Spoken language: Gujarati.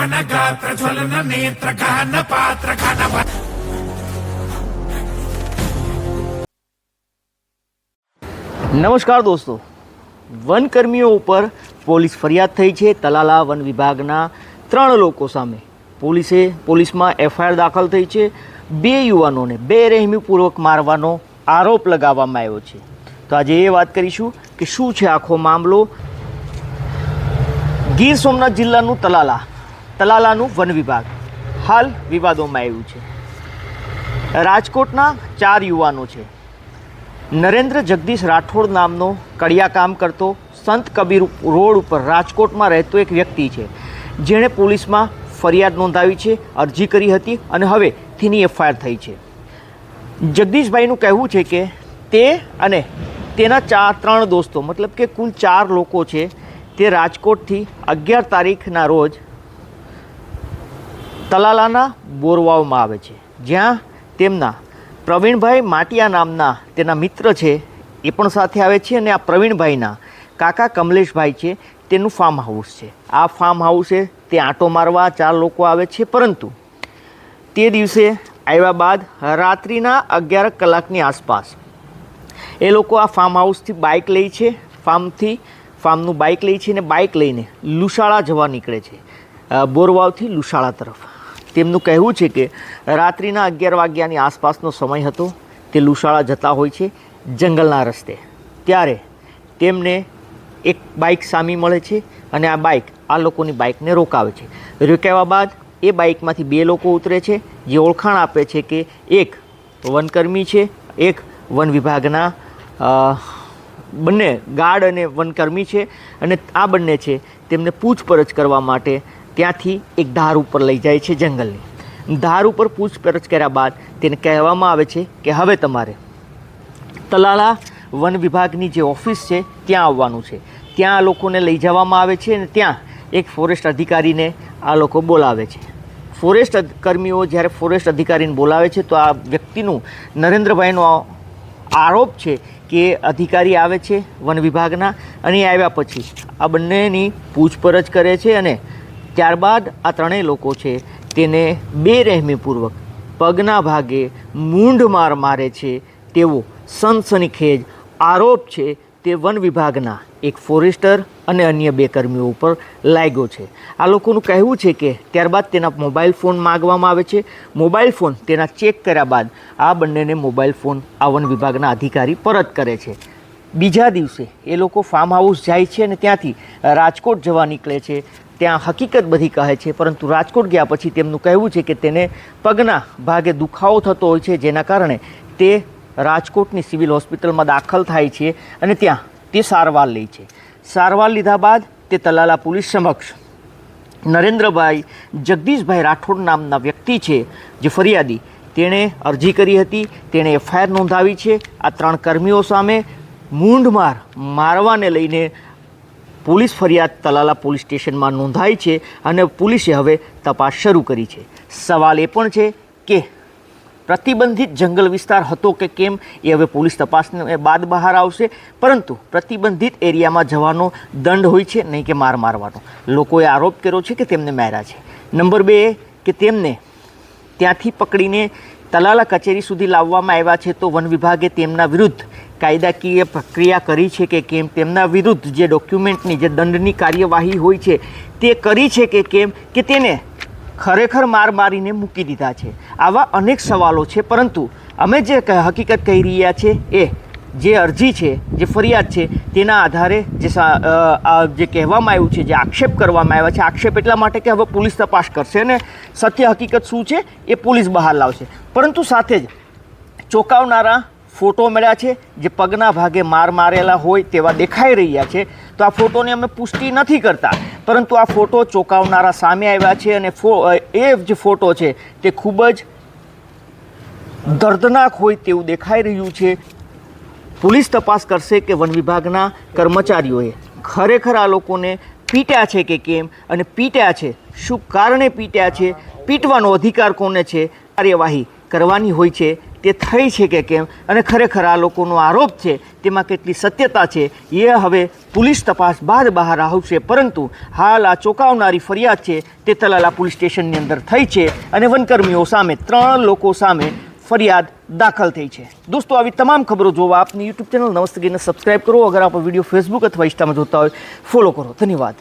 ಜ್ವಲನ ಗಾತ್ರ ಜ್ವಲನ ನೇತ್ರ ಗಾನ ಪಾತ್ರ ಗಾನ નમસ્કાર દોસ્તો. વન વનકર્મીઓ ઉપર પોલીસ ફરિયાદ થઈ છે. તલાલા વન વિભાગના ત્રણ લોકો સામે પોલીસે પોલીસમાં એફઆઈઆર દાખલ થઈ છે. બે યુવાનોને બે રહેમીપૂર્વક મારવાનો આરોપ લગાવવામાં આવ્યો છે. તો આજે એ વાત કરીશું કે શું છે આખો મામલો? ગીર સોમનાથ જિલ્લાનું તલાલા તલાલાનું વન વિભાગ. હાલ વિવાદોમાં આવ્યું છે. રાજકોટના ચાર યુવાનો છે. નરેન્દ્ર જગદીશ રાઠોડ નામનો કડિયા કામ કરતો સંત કબીર રોડ ઉપર રાજકોટમાં રહેતો એક વ્યક્તિ છે. જેણે પોલીસમાં ફરિયાદ નોંધાવી છે, અરજી કરી હતી અને હવે તેની એફઆઈઆર થઈ છે. જગદીશભાઈનું કહેવું છે કે તે અને તેના ચાર, ત્રણ દોસ્તો, મતલબ કે કુલ ચાર લોકો છે, તે રાજકોટથી અગિયાર તારીખના રોજ તલાલાના બોરવાવમાં આવે છે. જ્યાં તેમના પ્રવીણભાઈ માટિયા નામના તેના મિત્ર છે, એ પણ સાથે આવે છે અને આ પ્રવીણભાઈના કાકા કમલેશભાઈ છે, તેનું ફાર્મ હાઉસ છે. આ ફાર્મ હાઉસે તે આંટો મારવા ચાર લોકો આવે છે, પરંતુ તે દિવસે આવ્યા બાદ રાત્રિના અગિયાર કલાકની આસપાસ એ લોકો આ ફાર્મ હાઉસથી બાઇક લે છે ફાર્મથી ફાર્મનું બાઇક લે છે અને બાઇક લઈને લુસાળા જવા નીકળે છે. બોરવાવથી લુસાળા તરફ. તેમનું કહેવું છે કે રાત્રિના અગિયાર વાગ્યાની આસપાસનો સમય હતો. તે લુસાળા જતા હોય છે જંગલના રસ્તે. ત્યારે તેમને એક બાઇક સામી મળે છે અને આ બાઇક આ લોકોની બાઇકને રોકાવે છે. રોકાવા બાદ એ બાઇકમાંથી બે લોકો ઉતરે છે, જે ઓળખાણ આપે છે કે એક વનકર્મી છે, એક વન વિભાગના બંને ગાર્ડ અને વનકર્મી છે અને આ બંને છે તેમને પૂછપરછ કરવા માટે ત્યાંથી એક ધાર ઉપર લઈ જાય છે જંગલની. ધાર ઉપર પૂછપરછ કર્યા બાદ તેને કહેવામાં આવે છે કે હવે તમારે તલાલા વન વિભાગની જે ઓફિસ છે ત્યાં આવવાનું છે. ત્યાં લોકોને લઈ જવામાં આવે છે અને ત્યાં એક ફોરેસ્ટ અધિકારીને આ લોકો બોલાવે છે. ફોરેસ્ટ કર્મીઓ જ્યારે ફોરેસ્ટ અધિકારીને બોલાવે છે તો આ વ્યક્તિનું, નરેન્દ્રભાઈનો આરોપ છે કે અધિકારી આવે છે વન વિભાગના અને આવ્યા પછી આ બંનેની પૂછપરછ કરે છે અને ત્યારબાદ આ ત્રણેય લોકો છે તેને બેરહેમીપૂર્વક પગના ભાગે મૂંઢ માર મારે છે તેવો સનસનીખેજ આરોપ છે તે વન વિભાગના એક ફોરેસ્ટર અને અન્ય બે કર્મીઓ ઉપર લાગ્યો છે. આ લોકોનું કહેવું છે કે ત્યારબાદ તેના મોબાઈલ ફોન માગવામાં આવે છે. મોબાઈલ ફોન તેના ચેક કર્યા બાદ આ બંનેને મોબાઈલ ફોન આ વન વિભાગના અધિકારી પરત કરે છે. બીજા દિવસે એ લોકો ફાર્મ હાઉસ જાય છે અને ત્યાંથી રાજકોટ જવા નીકળે છે. ત્યાં હકીકત બધી કહે છે, પરંતુ રાજકોટ ગયા પછી તેમનું કહેવું છે કે તેને પગના ભાગે દુખાવો થતો હોય છે, જેના કારણે તે રાજકોટની સિવિલ હોસ્પિટલમાં દાખલ થાય છે અને ત્યાં તે સારવાર લે છે. સારવાર લીધા બાદ તે તલાલા પોલીસ સમક્ષ નરેન્દ્રભાઈ જગદીશભાઈ રાઠોડ નામના વ્યક્તિ છે, જે ફરિયાદી, તેણે અરજી કરી હતી, તેણે એફઆઈઆર નોંધાવી છે. આ ત્રણ કર્મીઓ સામે મૂંઢમાર મારવાને લઈને પોલીસ ફરિયાદ તલાલા પોલીસ સ્ટેશનમાં નોંધાઈ છે અને પોલીસે હવે તપાસ શરૂ કરી છે. સવાલ એ પણ છે કે પ્રતિબંધિત જંગલ વિસ્તાર હતો કે કેમ એ હવે પોલીસ તપાસને બાદ બહાર આવશે. પરંતુ પ્રતિબંધિત એરિયામાં જવાનો દંડ હોય છે નહીં કે માર મારવાનો. લોકોએ આરોપ કર્યો છે કે તેમને માર્યા છે. નંબર બે કે તેમને ત્યાંથી પકડીને તલાલા કચેરી સુધી લાવવામાં આવ્યા છે તો વન વિભાગે તેમના વિરુદ્ધ કાયદાકીય પ્રક્રિયા કરી છે કે કેમ તેમના વિરુદ્ધ જે ડોક્યુમેન્ટની, જે દંડની કાર્યવાહી હોય છે તે કરી છે કે કેમ કે તેને ખરેખર માર મારીને મૂકી દીધા છે. આવા અનેક સવાલો છે, પરંતુ અમે જે હકીકત કહી રહ્યા છે એ જે અરજી છે, જે ફરિયાદ છે, તેના આધારે જે જે કહેવામાં આવ્યું છે, જે આક્ષેપ કરવામાં આવ્યા છે, આક્ષેપ એટલા માટે કે હવે પોલીસ તપાસ કરશે અને સત્ય હકીકત શું છે, એ પોલીસ બહાર લાવશે. પરંતુ સાથે જ ચોંકાવનારા ફોટો મળ્યા છે, જે પગના ભાગે માર મારેલા હોય તેવા દેખાઈ રહ્યા છે. તો આ ફોટોની અમે પુષ્ટિ નથી કરતા. પરંતુ આ ફોટો ચોંકાવનારા સામે આવ્યા છે અને ફો એ જે ફોટો છે, તે ખૂબ જ દર્દનાક હોય તેવું દેખાઈ રહ્યું છે. પોલીસ તપાસ કરશે કે વન વિભાગના કર્મચારીઓએ ખરેખર આ લોકોને પીટ્યા છે કે કેમ અને પીટ્યા છે, શું કારણે પીટ્યા છે, પીટવાનો અધિકાર કોને છે, કાર્યવાહી કરવાની હોય છે, તે થઈ છે કે કેમ અને ખરેખર આ લોકોનો આરોપ છે, તેમાં કેટલી સત્યતા છે, એ હવે પોલીસ તપાસ બાદ બહાર આવશે. પરંતુ હાલ આ ચોંકાવનારી ફરિયાદ છે, તે તલાલા પોલીસ સ્ટેશનની અંદર થઈ છે અને વનકર્મીઓ સામે ત્રણ લોકો સામે ફરિયાદ દાખલ થઈ છે. દોસ્તો, આવી તમામ ખબરો જોવા આપની યુટ્યુબ ચેનલ નમસ્તે સબસ્ક્રાઇબ કરો. અગર આપ વીડિયો ફેસબુક અથવા ઇન્સ્ટામાં જોતા હોય ફોલો કરો. ધન્યવાદ.